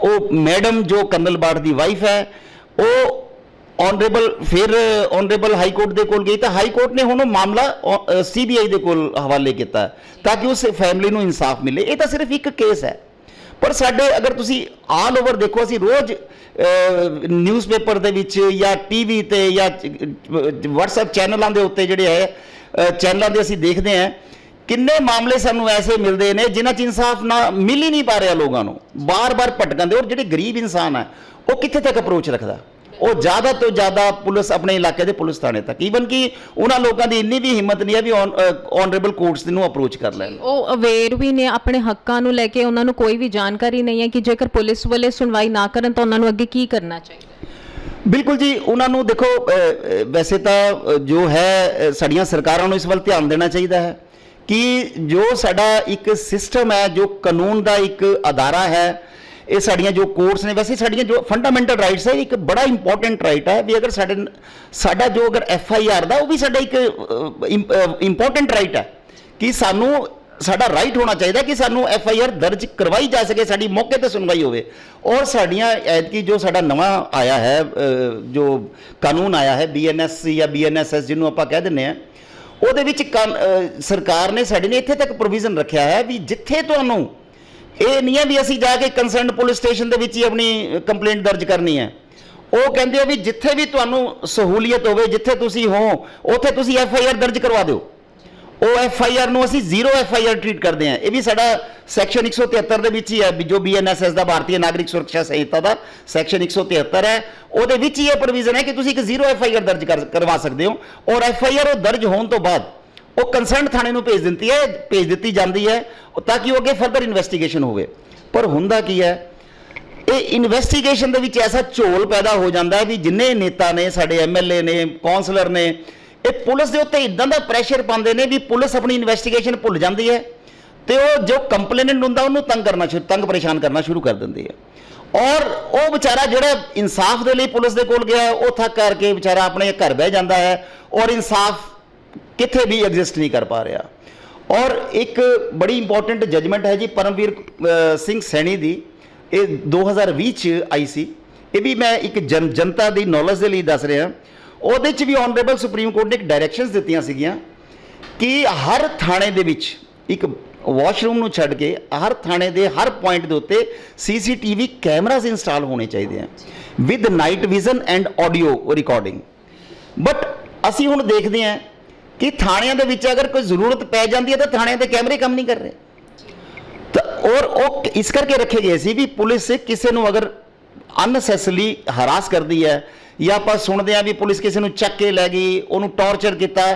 ਉਹ ਮੈਡਮ ਜੋ ਕੰਨਲ ਬਾੜ ਦੀ ਵਾਈਫ ਹੈ, ਉਹ ਆਨਰੇਬਲ ਫਿਰ ਆਨਰੇਬਲ ਹਾਈ ਕੋਰਟ ਦੇ ਕੋਲ ਗਈ ਤਾਂ ਹਾਈ ਕੋਰਟ ਨੇ ਹੁਣ ਉਹ ਮਾਮਲਾ ਸੀਬੀਆਈ ਦੇ ਕੋਲ ਹਵਾਲੇ ਕੀਤਾ ਤਾਂ ਕਿ ਉਸ ਫੈਮਿਲੀ ਨੂੰ ਇਨਸਾਫ ਮਿਲੇ। ਇਹ ਤਾਂ ਸਿਰਫ ਇੱਕ ਕੇਸ ਹੈ। ਪਰ ਸਾਡੇ, ਅਗਰ ਤੁਸੀਂ ਆਲ ਓਵਰ ਦੇਖੋ, ਅਸੀਂ ਰੋਜ਼ ਨਿਊਜ਼ਪੇਪਰ ਦੇ ਵਿੱਚ ਜਾਂ ਟੀਵੀ ਤੇ ਜਾਂ WhatsApp ਚੈਨਲਾਂ ਦੇ ਉੱਤੇ ਜਿਹੜੇ ਹੈ ਚੈਨਲਾਂ ਦੇ ਅਸੀਂ ਦੇਖਦੇ ਹਾਂ, ਕਿੰਨੇ ਮਾਮਲੇ ਸਾਨੂੰ ਐਸੇ ਮਿਲਦੇ ਨੇ ਜਿਨ੍ਹਾਂ 'ਚ ਇਨਸਾਫ ਨਾ ਮਿਲ ਹੀ ਨਹੀਂ ਪਾ ਰਿਹਾ ਲੋਕਾਂ ਨੂੰ। ਬਾਰ-ਬਾਰ ਭਟਕਣ ਦੇ ਔਰ ਜਿਹੜੇ ਗਰੀਬ ਇਨਸਾਨ ਹੈ, ਉਹ ਕਿੱਥੇ ਤੱਕ ਅਪਰੋਚ ਰੱਖਦਾ? ਉਹ ਜ਼ਿਆਦਾ ਤੋਂ ਜ਼ਿਆਦਾ ਪੁਲਿਸ ਆਪਣੇ ਇਲਾਕੇ ਦੇ ਪੁਲਿਸ ਥਾਣੇ ਤੱਕ। ਈਵਨ ਕਿ ਉਹਨਾਂ ਲੋਕਾਂ ਦੀ ਇੰਨੀ ਵੀ ਹਿੰਮਤ ਨਹੀਂ ਹੈ ਵੀ ਆਨਰੇਬਲ ਕੋਰਟਸ ਨੂੰ ਅਪਰੋਚ ਕਰ ਲੈਣ। ਉਹ ਅਵੇਅਰ ਵੀ ਨੇ ਆਪਣੇ ਹੱਕਾਂ ਨੂੰ ਲੈ ਕੇ ਉਹਨਾਂ ਨੂੰ ਕੋਈ ਵੀ ਜਾਣਕਾਰੀ ਨਹੀਂ ਹੈ ਕਿ ਜੇਕਰ ਪੁਲਿਸ ਵਾਲੇ ਸੁਣਵਾਈ ਨਾ ਕਰਨ ਤਾਂ ਉਹਨਾਂ ਨੂੰ ਅੱਗੇ ਕੀ ਕਰਨਾ ਚਾਹੀਦਾ ਬਿਲਕੁਲ ਜੀ ਉਹਨਾਂ ਨੂੰ ਦੇਖੋ ਵੈਸੇ ਤਾਂ ਜੋ ਹੈ ਸਾਡੀਆਂ ਸਰਕਾਰਾਂ ਨੂੰ ਇਸ ਵੱਲ ਧਿਆਨ ਦੇਣਾ ਚਾਹੀਦਾ ਹੈ ਕਿ ਜੋ ਸਾਡਾ ਇੱਕ ਸਿਸਟਮ ਹੈ ਜੋ ਕਾਨੂੰਨ ਦਾ ਇੱਕ ਅਦਾਰਾ ਹੈ ਇਹ ਸਾਡੀਆਂ ਜੋ ਕੋਰਟਸ ਨੇ, ਵੈਸੇ ਸਾਡੀਆਂ ਜੋ ਫੰਡਾਮੈਂਟਲ ਰਾਈਟਸ ਹੈ ਇੱਕ ਬੜਾ ਇੰਪੋਰਟੈਂਟ ਰਾਈਟ ਹੈ, ਵੀ ਅਗਰ ਸਾਡੇ ਸਾਡਾ ਜੋ ਅਗਰ ਐਫ ਆਈ ਆਰ ਦਾ, ਉਹ ਵੀ ਸਾਡਾ ਇੱਕ ਇੰਪੋਰਟੈਂਟ ਰਾਈਟ ਹੈ। ਕਿ ਸਾਨੂੰ ਸਾਡਾ ਰਾਈਟ ਹੋਣਾ ਚਾਹੀਦਾ ਕਿ ਸਾਨੂੰ ਐਫ ਆਈ ਆਰ ਦਰਜ ਕਰਵਾਈ ਜਾ ਸਕੇ, ਸਾਡੀ ਮੌਕੇ ਤੇ ਸੁਣਵਾਈ ਹੋਵੇ। ਔਰ ਸਾਡੀਆਂ ਐਤਕੀ ਜੋ ਸਾਡਾ ਨਵਾਂ ਆਇਆ ਹੈ ਜੋ ਕਾਨੂੰਨ ਆਇਆ ਹੈ ਬੀਐਨਐਸ ਜਾਂ ਬੀਐਨਐਸਐਸ ਜਿਹਨੂੰ ਆਪਾਂ ਕਹਿ ਦਿੰਦੇ ਆ ਉਹਦੇ ਵਿੱਚ ਕਾਨ- ਸਰਕਾਰ ਨੇ ਸਾਡੇ ਨੇ ਇੱਥੇ ਤੱਕ ਪ੍ਰੋਵੀਜ਼ਨ ਰੱਖਿਆ ਹੈ ਵੀ ਜਿੱਥੇ ਤੁਹਾਨੂੰ ਇਹ ਨਹੀਂ ਹੈ ਵੀ ਅਸੀਂ ਜਾ ਕੇ ਕੰਸਰਨਡ ਪੁਲਿਸ ਸਟੇਸ਼ਨ ਦੇ ਵਿੱਚ ਹੀ ਆਪਣੀ ਕੰਪਲੇਂਟ ਦਰਜ ਕਰਨੀ ਹੈ। ਉਹ ਕਹਿੰਦੇ ਆ ਵੀ ਜਿੱਥੇ ਵੀ ਤੁਹਾਨੂੰ ਸਹੂਲੀਅਤ ਹੋਵੇ, ਜਿੱਥੇ ਤੁਸੀਂ ਹੋ, ਉੱਥੇ ਤੁਸੀਂ ਐਫ ਆਈ ਆਰ ਦਰਜ ਕਰਵਾ ਦਿਓ। ਉਹ ਐਫ ਆਈ ਆਰ ਨੂੰ ਅਸੀਂ zero F I R treat ਕਰਦੇ ਹਾਂ। ਇਹ ਵੀ ਸਾਡਾ ਸੈਕਸ਼ਨ 173 ਦੇ ਵਿੱਚ ਹੀ ਹੈ, ਵੀ ਜੋ ਬੀਐਨਐਸਐਸ ਦਾ ਭਾਰਤੀ ਨਾਗਰਿਕ ਸੁਰੱਖਿਆ ਸੰਹਿਤਾ ਦਾ ਸੈਕਸ਼ਨ 173 ਹੈ। ਉਹਦੇ ਵਿੱਚ ਹੀ ਇਹ ਪ੍ਰੋਵੀਜ਼ਨ ਹੈ ਕਿ ਤੁਸੀਂ ਇੱਕ ਜ਼ੀਰੋ ਐਫ ਆਈ ਆਰ ਦਰਜ ਕਰ- ਕਰਵਾ ਸਕਦੇ ਹੋ। ਔਰ ਐਫ ਆਈ ਆਰ ਉਹ ਦਰਜ ਹੋਣ ਤੋਂ ਬਾਅਦ ਉਹ ਕੰਸਰਨਡ ਥਾਣੇ ਨੂੰ ਭੇਜ ਦਿੰਦੀ ਹੈ, ਭੇਜ ਦਿੱਤੀ ਜਾਂਦੀ ਹੈ ਤਾਂ ਕਿ ਉਹ ਅੱਗੇ ਫਰਦਰ ਇਨਵੈਸਟੀਗੇਸ਼ਨ ਹੋਵੇ। ਪਰ ਹੁੰਦਾ ਕੀ ਹੈ, ਇਹ ਇਨਵੈਸਟੀਗੇਸ਼ਨ ਦੇ ਵਿੱਚ ਐਸਾ ਝੋਲ ਪੈਦਾ ਹੋ ਜਾਂਦਾ ਵੀ ਜਿੰਨੇ ਨੇਤਾ ਨੇ, ਸਾਡੇ ਐਮਐਲਏ ਨੇ, ਕੌਂਸਲਰ ਨੇ, ਇਹ ਪੁਲਿਸ ਦੇ ਉੱਤੇ ਇਦਾਂ ਦਾ ਪ੍ਰੈਸ਼ਰ ਪਾਉਂਦੇ ਨੇ ਵੀ ਪੁਲਿਸ ਆਪਣੀ ਇਨਵੈਸਟੀਗੇਸ਼ਨ ਭੁੱਲ ਜਾਂਦੀ ਹੈ ਤੇ ਉਹ ਜੋ ਕੰਪਲੇਨੈਂਟ ਹੁੰਦਾ, ਉਹਨੂੰ ਤੰਗ ਕਰਨਾ ਸ਼ੁਰੂ ਤੰਗ ਪਰੇਸ਼ਾਨ ਕਰਨਾ ਸ਼ੁਰੂ ਕਰ ਦਿੰਦੀ ਹੈ। ਔਰ ਉਹ ਵਿਚਾਰਾ ਜਿਹੜਾ ਇਨਸਾਫ ਦੇ ਲਈ ਪੁਲਿਸ ਦੇ ਕੋਲ ਗਿਆ, ਉਹ ਥੱਕ ਕਰਕੇ ਵਿਚਾਰਾ ਆਪਣੇ ਘਰ ਬਹਿ ਜਾਂਦਾ ਹੈ ਔਰ ਇਨਸਾਫ ਕਿੱਥੇ ਵੀ ਐਗਜ਼ਿਸਟ ਨਹੀਂ ਕਰ ਪਾ ਰਿਹਾ। ਔਰ ਇੱਕ ਬੜੀ ਇੰਪੋਰਟੈਂਟ ਜਜਮੈਂਟ ਹੈ ਜੀ ਪਰਮਵੀਰ ਸਿੰਘ ਸੈਣੀ ਦੀ। ਇਹ 2020 ਚ ਆਈ ਸੀ। ਇਹ ਵੀ ਮੈਂ ਇੱਕ ਜਨ, ਜਨਤਾ ਦੀ ਨੌਲੇਜ ਦੇ ਲਈ ਦੱਸ ਰਿਹਾ। ਉਹਦੇ ਚ ਵੀ ਆਨਰੇਬਲ ਸੁਪਰੀਮ ਕੋਰਟ ਨੇ ਇੱਕ ਡਾਇਰੈਕਸ਼ਨਸ ਦਿੱਤੀਆਂ ਸੀਗੀਆਂ ਕਿ ਹਰ ਥਾਣੇ ਦੇ ਵਿੱਚ ਇੱਕ ਵਾਸ਼ਰੂਮ ਨੂੰ ਛੱਡ ਕੇ ਹਰ ਥਾਣੇ ਦੇ ਹਰ ਪੁਆਇੰਟ ਦੇ ਉੱਤੇ ਸੀਸੀਟੀਵੀ ਕੈਮਰਾਜ਼ ਇੰਸਟਾਲ ਹੋਣੇ ਚਾਹੀਦੇ ਆ। With night vision and audio recording but ਅਸੀਂ ਹੁਣ ਦੇਖਦੇ ਹਾਂ ਕਿ ਥਾਣਿਆਂ ਦੇ ਵਿੱਚ ਅਗਰ ਕੋਈ ਜ਼ਰੂਰਤ ਪੈ ਜਾਂਦੀ ਹੈ ਤਾਂ ਥਾਣਿਆਂ ਦੇ ਕੈਮਰੇ ਕੰਮ ਨਹੀਂ ਕਰ ਰਹੇ। ਤਾਂ ਔਰ ਉਹ ਇਸ ਕਰਕੇ ਰੱਖੇ ਗਏ ਸੀ ਵੀ ਪੁਲਿਸ ਕਿਸੇ ਨੂੰ ਅਗਰ ਅਨਸੈਸਰੀ ਹਰਾਸ ਕਰਦੀ ਹੈ ਜਾਂ ਆਪਾਂ ਸੁਣਦੇ ਆ ਵੀ ਪੁਲਿਸ ਕਿਸੇ ਨੂੰ ਚੱਕ ਕੇ ਲੈ ਗਈ, ਉਹਨੂੰ ਟੌਰਚਰ ਕੀਤਾ,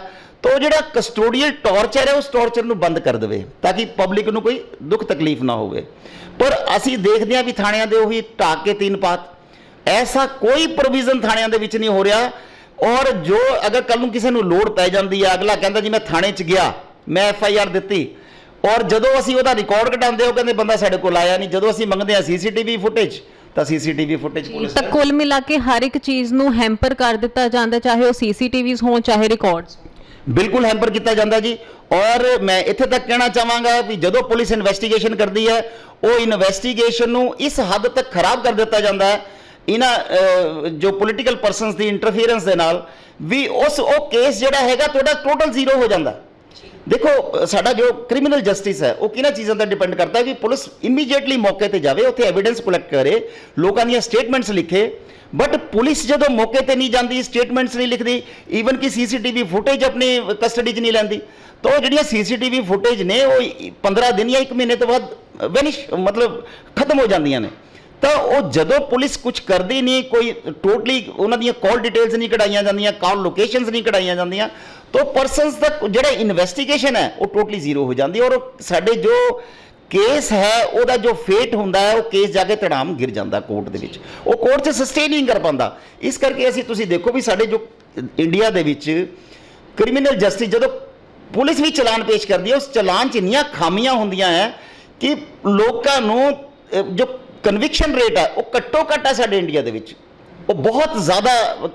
ਤਾਂ ਉਹ ਜਿਹੜਾ ਕਸਟੋਡੀਅਲ ਟੌਰਚਰ ਹੈ, ਉਸ ਟੌਰਚਰ ਨੂੰ ਬੰਦ ਕਰ ਦੇਵੇ ਤਾਂ ਕਿ ਪਬਲਿਕ ਨੂੰ ਕੋਈ ਦੁੱਖ ਤਕਲੀਫ ਨਾ ਹੋਵੇ। ਪਰ ਅਸੀਂ ਦੇਖਦੇ ਆ ਵੀ ਥਾਣਿਆਂ ਦੇ ਉਹੀ ਢਾਕ ਕੇ ਤਿੰਨ ਪਾਤ। ਐਸਾ ਕੋਈ ਪ੍ਰੋਵੀਜ਼ਨ ਥਾਣਿਆਂ ਦੇ ਵਿੱਚ ਨਹੀਂ ਹੋ ਰਿਹਾ ਔਰ ਜੋ ਅਗਰ ਕੱਲ ਨੂੰ ਕਿਸੇ ਨੂੰ ਲੋੜ ਪੈ ਜਾਂਦੀ ਹੈ ਅਗਲਾ ਕਹਿੰਦਾ ਜੀ ਮੈਂ ਥਾਣੇ 'ਚ ਗਿਆ ਮੈਂ ਐਫ ਆਈ ਆਰ ਦਿੱਤੀ। ਔਰ ਜਦੋਂ ਅਸੀਂ ਉਹਦਾ ਰਿਕਾਰਡ ਕਢਾਉਂਦੇ ਉਹ ਕਹਿੰਦੇ ਬੰਦਾ ਸਾਡੇ ਕੋਲ ਆਇਆ ਨਹੀਂ। ਜਦੋਂ ਅਸੀਂ ਮੰਗਦੇ ਆ ਸੀਸੀਟੀਵੀ ਫੁਟੇਜ ਤਾਂ ਸੀਸੀਟੀਵੀ ਫੁਟੇਜ ਪੁਲਿਸ ਤਾਂ ਕੁੱਲ ਮਿਲਾ ਕੇ ਹਰ ਇੱਕ ਚੀਜ਼ ਨੂੰ ਹੈਂਪਰ ਕਰ ਦਿੱਤਾ ਜਾਂਦਾ ਚਾਹੇ ਉਹ ਸੀਸੀਟੀਵੀਜ਼ ਹੋਣ ਚਾਹੇ ਰਿਕਾਰਡਸ ਬਿਲਕੁਲ ਹੈਂਪਰ ਕੀਤਾ ਜਾਂਦਾ ਜੀ। ਔਰ ਮੈਂ ਇੱਥੇ ਤੱਕ ਕਹਿਣਾ ਚਾਹਾਂਗਾ ਵੀ ਜਦੋਂ ਪੁਲਿਸ ਇਨਵੈਸਟੀਗੇਸ਼ਨ ਕਰਦੀ ਹੈ ਉਹ ਇਨਵੈਸਟੀਗੇਸ਼ਨ ਨੂੰ ਇਸ ਹੱਦ ਤੱਕ ਖਰਾਬ ਕਰ ਦਿੱਤਾ ਜਾਂਦਾ ਹੈ ਇਹਨਾਂ ਜੋ ਪੋਲੀਟੀਕਲ ਪਰਸਨਸ ਦੀ ਇੰਟਰਫੀਰੈਂਸ ਦੇ ਨਾਲ ਵੀ ਉਸ, ਉਹ ਕੇਸ ਜਿਹੜਾ ਹੈਗਾ ਤੁਹਾਡਾ ਟੋਟਲ ਜ਼ੀਰੋ ਹੋ ਜਾਂਦਾ। ਦੇਖੋ, ਸਾਡਾ ਜੋ ਕ੍ਰਿਮੀਨਲ ਜਸਟਿਸ ਹੈ, ਉਹ ਕਿਹਨਾਂ ਚੀਜ਼ਾਂ ਤੇ ਡਿਪੈਂਡ ਕਰਦਾ ਹੈ ਕਿ ਪੁਲਿਸ ਇਮੀਡੀਏਟਲੀ ਮੌਕੇ ਤੇ ਜਾਵੇ, ਉੱਥੇ ਐਵੀਡੈਂਸ ਕਲੈਕਟ ਕਰੇ, ਲੋਕਾਂ ਦੀਆਂ ਸਟੇਟਮੈਂਟਸ ਲਿਖੇ ਬਟ ਪੁਲਿਸ ਜਦੋਂ ਮੌਕੇ ਤੇ ਨਹੀਂ ਜਾਂਦੀ ਸਟੇਟਮੈਂਟਸ ਨਹੀਂ ਲਿਖਦੀ ਈਵਨ ਕਿ ਸੀਸੀਟੀਵੀ ਫੁਟੇਜ ਆਪਣੀ ਕਸਟਡੀ 'ਚ ਨਹੀਂ ਲੈਂਦੀ, ਤਾਂ ਉਹ ਜਿਹੜੀਆਂ ਸੀਸੀਟੀਵੀ ਫੁਟੇਜ ਨੇ, ਉਹ 15 ਦਿਨ ਜਾਂ 1 ਮਹੀਨੇ ਤੋਂ ਬਾਅਦ ਵੈਨਿਸ਼ ਮਤਲਬ ਖਤਮ ਹੋ ਜਾਂਦੀਆਂ ਨੇ। ਤਾਂ ਉਹ ਜਦੋਂ ਪੁਲਿਸ ਕੁਝ ਕਰਦੀ ਨਹੀਂ, ਕੋਈ ਟੋਟਲੀ ਉਹਨਾਂ ਦੀਆਂ ਕਾਲ ਡਿਟੇਲਸ ਨਹੀਂ ਕਢਾਈਆਂ ਜਾਂਦੀਆਂ ਕਾਲ ਲੋਕੇਸ਼ਨਸ ਨਹੀਂ ਕਢਾਈਆਂ ਜਾਂਦੀਆਂ, ਤਾਂ ਪਰਸਨਸ ਦਾ ਜਿਹੜਾ ਇਨਵੈਸਟੀਗੇਸ਼ਨ ਹੈ, ਉਹ ਟੋਟਲੀ ਜ਼ੀਰੋ ਹੋ ਜਾਂਦੀ ਔਰ ਉਹ ਸਾਡੇ ਜੋ ਕੇਸ ਹੈ, ਉਹਦਾ ਜੋ ਫੇਟ ਹੁੰਦਾ ਹੈ, ਉਹ ਕੇਸ ਜਾ ਕੇ ਤੜਾਮ ਗਿਰ ਜਾਂਦਾ ਕੋਰਟ ਦੇ ਵਿੱਚ। ਉਹ ਕੋਰਟ 'ਚ ਸਸਟੇਨ ਨਹੀਂ ਕਰ ਪਾਉਂਦਾ। ਇਸ ਕਰਕੇ ਅਸੀਂ ਤੁਸੀਂ ਦੇਖੋ ਵੀ ਸਾਡੇ ਜੋ ਇੰਡੀਆ ਦੇ ਵਿੱਚ ਕ੍ਰਿਮੀਨਲ ਜਸਟਿਸ ਜਦੋਂ ਪੁਲਿਸ ਵੀ ਚਲਾਨ ਪੇਸ਼ ਕਰਦੀ ਹੈ, ਉਸ ਚਲਾਨ 'ਚ ਇੰਨੀਆਂ ਖਾਮੀਆਂ ਹੁੰਦੀਆਂ ਹੈ ਕਿ ਲੋਕਾਂ ਨੂੰ ਜੋ ਕਨਵਿਕਸ਼ਨ ਰੇਟ ਹੈ ਉਹ ਘੱਟੋ ਘੱਟ ਹੈ ਸਾਡੇ ਇੰਡੀਆ ਦੇ ਵਿੱਚ। ਉਹ ਬਹੁਤ ਜ਼ਿਆਦਾ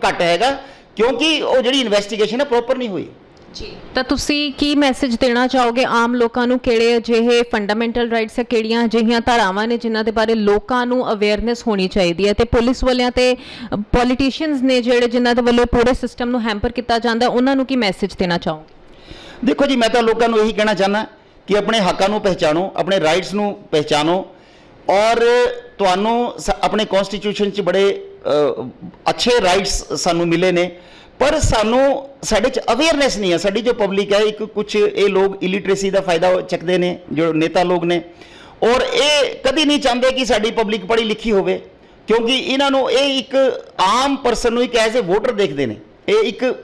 ਘੱਟ ਹੈਗਾ ਕਿਉਂਕਿ ਉਹ ਜਿਹੜੀ ਇਨਵੈਸਟੀਗੇਸ਼ਨ ਹੈ ਪ੍ਰੋਪਰ ਨਹੀਂ ਹੋਈ। ਜੀ। ਤਾਂ ਤੁਸੀਂ ਕੀ ਮੈਸੇਜ ਦੇਣਾ ਚਾਹੋਗੇ ਆਮ ਲੋਕਾਂ ਨੂੰ ਕਿਹੜੇ ਅਜਿਹੇ ਫੰਡਾਮੈਂਟਲ ਰਾਈਟਸ ਹੈ ਕਿਹੜੀਆਂ ਅਜਿਹੀਆਂ ਧਾਰਾਵਾਂ ਨੇ ਜਿਨ੍ਹਾਂ ਦੇ ਬਾਰੇ ਲੋਕਾਂ ਨੂੰ ਅਵੇਅਰਨੈਸ ਹੋਣੀ ਚਾਹੀਦੀ ਹੈ? ਤੇ ਪੁਲਿਸ ਵਾਲਿਆਂ ਤੇ ਪੋਲੀਟੀਸ਼ੀਅਨਸ ਨੇ ਜਿਹੜੇ ਜਿਨ੍ਹਾਂ ਦੇ ਵੱਲੋਂ ਪੂਰੇ ਸਿਸਟਮ ਨੂੰ ਹੈਂਪਰ ਕੀਤਾ ਜਾਂਦਾ ਉਹਨਾਂ ਨੂੰ ਕੀ ਮੈਸੇਜ ਦੇਣਾ ਚਾਹੋਗੇ? ਦੇਖੋ ਜੀ ਮੈਂ ਤਾਂ ਲੋਕਾਂ ਨੂੰ ਇਹੀ ਕਹਿਣਾ ਚਾਹੁੰਦਾ ਕਿ ਆਪਣੇ ਹੱਕਾਂ ਨੂੰ ਪਹਿਚਾਨੋ ਆਪਣੇ ਰਾਈਟਸ ਨੂੰ ਪਹਿਚਾਨੋ ਔਰ ਤੁਹਾਨੂੰ ਸ- ਆਪਣੇ ਕਨਸਟੀਟਿਊਸ਼ਨ 'ਚ ਬੜੇ ਅੱਛੇ ਰਾਈਟਸ ਸਾਨੂੰ ਮਿਲੇ ਨੇ। ਪਰ ਸਾਨੂੰ, ਸਾਡੇ 'ਚ ਅਵੇਅਰਨੈਸ ਨਹੀਂ ਹੈ। ਸਾਡੀ ਜੋ ਪਬਲਿਕ ਹੈ, ਇੱਕ ਕੁਝ ਇਹ ਲੋਕ ਇਲਿਟਰੇਸੀ ਦਾ ਫਾਇਦਾ ਚੱਕਦੇ ਨੇ, ਜੋ ਨੇਤਾ ਲੋਕ ਨੇ। ਔਰ ਇਹ ਕਦੀ ਨਹੀਂ ਚਾਹੁੰਦੇ ਕਿ ਸਾਡੀ ਪਬਲਿਕ ਪੜ੍ਹੀ ਲਿਖੀ ਹੋਵੇ। ਕਿਉਂਕਿ ਇਹਨਾਂ ਨੂੰ ਇਹ ਇੱਕ ਆਮ ਪਰਸਨ ਨੂੰ ਇੱਕ ਐਜ਼ ਅ ਵੋਟਰ ਦੇਖਦੇ ਨੇ। ਇਹ ਇੱਕ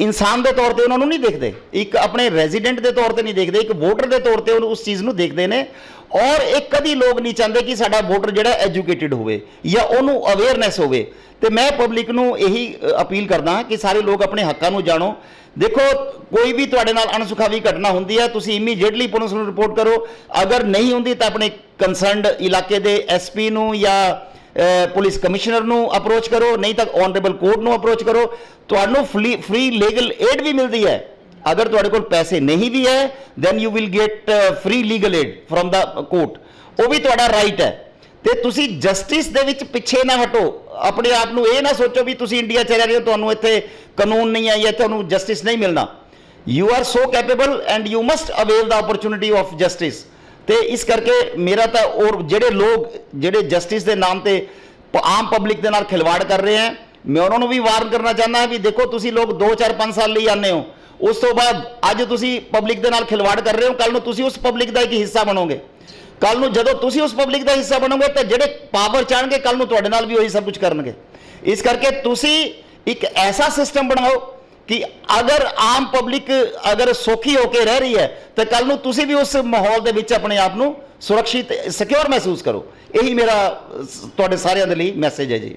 ਇਨਸਾਨ ਦੇ ਤੌਰ ਤੇ ਉਹਨਾਂ ਨੂੰ ਨਹੀਂ ਦੇਖਦੇ। ਇੱਕ ਆਪਣੇ ਰੈਜ਼ੀਡੈਂਟ ਦੇ ਤੌਰ ਤੇ ਨਹੀਂ ਦੇਖਦੇ, ਇੱਕ ਵੋਟਰ ਦੇ ਤੌਰ ਤੇ ਉਹਨੂੰ ਉਸ ਚੀਜ਼ ਨੂੰ ਦੇਖਦੇ ਨੇ। ਔਰ ਇਹ ਕਦੀ ਲੋਕ ਨਹੀਂ ਚਾਹੁੰਦੇ ਕਿ ਸਾਡਾ ਵੋਟਰ ਜਿਹੜਾ ਐਜੂਕੇਟਿਡ ਹੋਵੇ ਜਾਂ ਉਹਨੂੰ ਅਵੇਅਰਨੈਸ ਹੋਵੇ। ਤੇ ਮੈਂ ਪਬਲਿਕ ਨੂੰ ਇਹੀ ਅਪੀਲ ਕਰਦਾ ਹਾਂ ਕਿ ਸਾਰੇ ਲੋਕ ਆਪਣੇ ਹੱਕਾਂ ਨੂੰ ਜਾਣੋ। ਦੇਖੋ, ਕੋਈ ਵੀ ਤੁਹਾਡੇ ਨਾਲ ਅਣਸੁਖਾਵੀ ਘਟਨਾ ਹੁੰਦੀ ਹੈ, ਤੁਸੀਂ ਇਮੀਡੀਏਟਲੀ ਪੁਲਿਸ ਨੂੰ ਰਿਪੋਰਟ ਕਰੋ। ਅਗਰ ਨਹੀਂ ਹੁੰਦੀ ਤਾਂ ਆਪਣੇ ਕੰਸਰਨਡ ਇਲਾਕੇ ਦੇ ਐਸਪੀ ਨੂੰ ਜਾਂ ਪੁਲਿਸ ਕਮਿਸ਼ਨਰ ਨੂੰ ਅਪਰੋਚ ਕਰੋ, ਨਹੀਂ ਤਾਂ ਆਨਰੇਬਲ ਕੋਰਟ ਨੂੰ ਅਪਰੋਚ ਕਰੋ। ਤੁਹਾਨੂੰ ਫ੍ਰੀ ਲੀਗਲ ਏਡ ਵੀ ਮਿਲਦੀ ਹੈ। ਅਗਰ ਤੁਹਾਡੇ ਕੋਲ ਪੈਸੇ ਨਹੀਂ ਵੀ ਹੈ then you will get free legal aid from the court ਉਹ ਵੀ ਤੁਹਾਡਾ ਰਾਈਟ ਹੈ। ਤੇ ਤੁਸੀਂ ਜਸਟਿਸ ਦੇ ਵਿੱਚ ਪਿੱਛੇ ਨਾ ਹਟੋ। ਆਪਣੇ ਆਪ ਨੂੰ ਇਹ ਨਾ ਸੋਚੋ ਵੀ ਤੁਸੀਂ ਇੰਡੀਆ 'ਚ ਰਹਿ ਰਹੇ ਹੋ, ਤੁਹਾਨੂੰ ਇੱਥੇ ਕਾਨੂੰਨ ਨਹੀਂ ਆਈ ਹੈ ਤੁਹਾਨੂੰ ਜਸਟਿਸ ਨਹੀਂ ਮਿਲਣਾ। You are so capable and you must avail the opportunity of justice ਤੇ ਇਸ ਕਰਕੇ ਮੇਰਾ ਤਾਂ ਔਰ ਜਿਹੜੇ ਲੋਕ, ਜਿਹੜੇ ਜਸਟਿਸ ਦੇ ਨਾਮ ਤੇ ਪ- ਆਮ ਪਬਲਿਕ ਦੇ ਨਾਲ ਖਿਲਵਾੜ ਕਰ ਰਹੇ ਹੈ, ਮੈਂ ਉਹਨਾਂ ਨੂੰ ਵੀ ਵਾਰਨ ਕਰਨਾ ਚਾਹੁੰਦਾ ਵੀ ਦੇਖੋ ਤੁਸੀਂ ਲੋਕ 2 4 5 ਸਾਲ ਲਈ ਆਨੇ ਹੋ, ਉਸ ਤੋਂ ਬਾਅਦ ਅੱਜ ਤੁਸੀਂ ਪਬਲਿਕ ਦੇ ਨਾਲ ਖਿਲਵਾੜ ਕਰ ਰਹੇ ਹੋ ਕੱਲ ਨੂੰ ਤੁਸੀਂ ਉਸ ਪਬਲਿਕ ਦਾ ਇੱਕ ਹਿੱਸਾ ਬਣੋਗੇ। ਕੱਲ ਨੂੰ ਜਦੋਂ ਤੁਸੀਂ ਉਸ ਪਬਲਿਕ ਦਾ ਹਿੱਸਾ ਬਣੋਗੇ ਤਾਂ ਜਿਹੜੇ ਪਾਵਰ ਚਾਹਣਗੇ ਕੱਲ ਨੂੰ ਤੁਹਾਡੇ ਨਾਲ ਵੀ ਉਹੀ ਸਭ ਕੁਝ ਕਰਨਗੇ। ਇਸ ਕਰਕੇ ਤੁਸੀਂ ਇੱਕ ਐਸਾ ਸਿਸਟਮ ਬਣਾਓ ਕਿ ਅਗਰ ਆਮ ਪਬਲਿਕ ਅਗਰ ਸੌਖੀ ਹੋ ਕੇ ਰਹਿ ਰਹੀ ਹੈ, ਤਾਂ ਕੱਲ ਨੂੰ ਤੁਸੀਂ ਵੀ ਉਸ ਮਾਹੌਲ ਦੇ ਵਿੱਚ ਆਪਣੇ ਆਪ ਨੂੰ ਸੁਰੱਖਿਅਤ ਸਿਕਿਉਰ ਮਹਿਸੂਸ ਕਰੋ। ਇਹੀ ਮੇਰਾ ਤੁਹਾਡੇ ਸਾਰਿਆਂ ਦੇ ਲਈ ਮੈਸੇਜ ਹੈ ਜੀ।